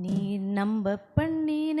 நீ நம்ப பண்ணின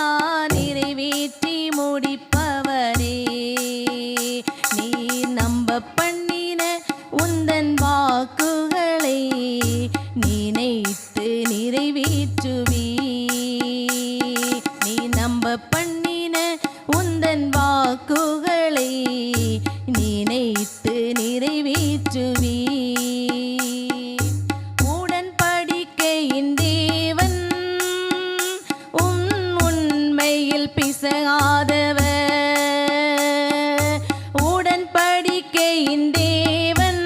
நிறைவேற்றி முடிப்பவரே நீ நம்ப பண்ணின உந்தன் வாக்குகளை நினைத்து நிறைவேற்றுவி நீ நம்ப பண்ணின உந்தன் வாக்குகளை நினைத்து நிறைவேற்றுவி பிசகாதவர் உடன்படிக்கையின் தேவன்.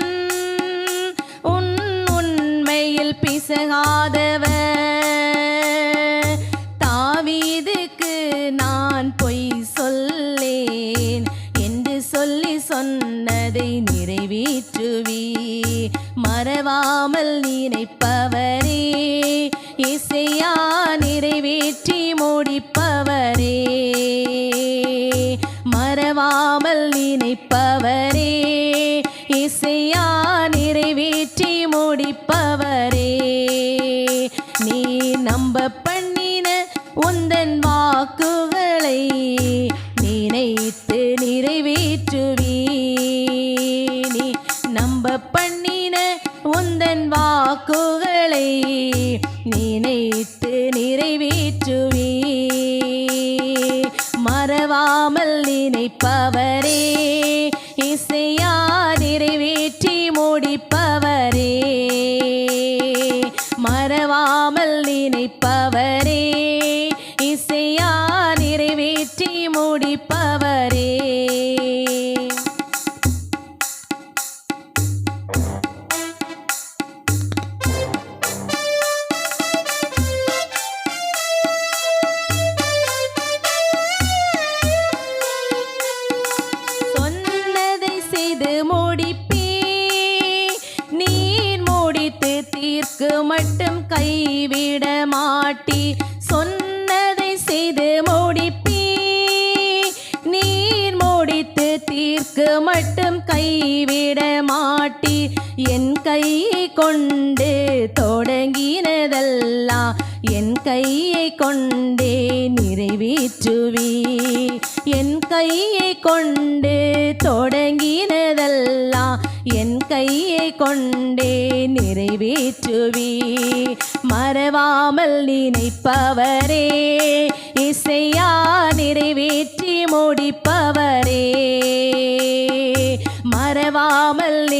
உன் உண்மையில் பிசகாதவர் தாவீதுக்கு நான் பொய் சொல்லேன் என்று சொல்லி சொன்னதை நிறைவேற்றுவி. மறவாமல் நினைப்பவரே இசையா நிறைவேற்றி முடிப்பவரே நம்ப முடிப்பவரே உனக்கு மட்டும் கைவிட மாட்டி என் கையை கொண்டு தொடங்கினதெல்லாம் என் கையை கொண்டே நிறைவேற்றுவி. என் கையை கொண்டு தொடங்கினதெல்லாம் என் கையை கொண்டே நிறைவேற்றுவி. மறவாமல் நினைப்பவரே இசையா நிறைவேற்றி முடிப்பவரே.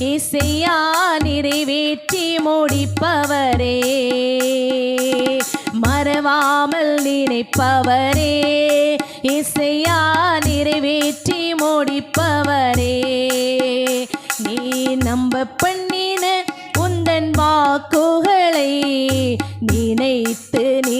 இசையா நிறைவேற்றி முடிப்பவரே. மறவாமல் நினைப்பவரே. இசையா நிறைவேற்றி முடிப்பவரே. நீ நம்ப பண்ணின உந்தன் வாக்குகளை நினைத்து நீ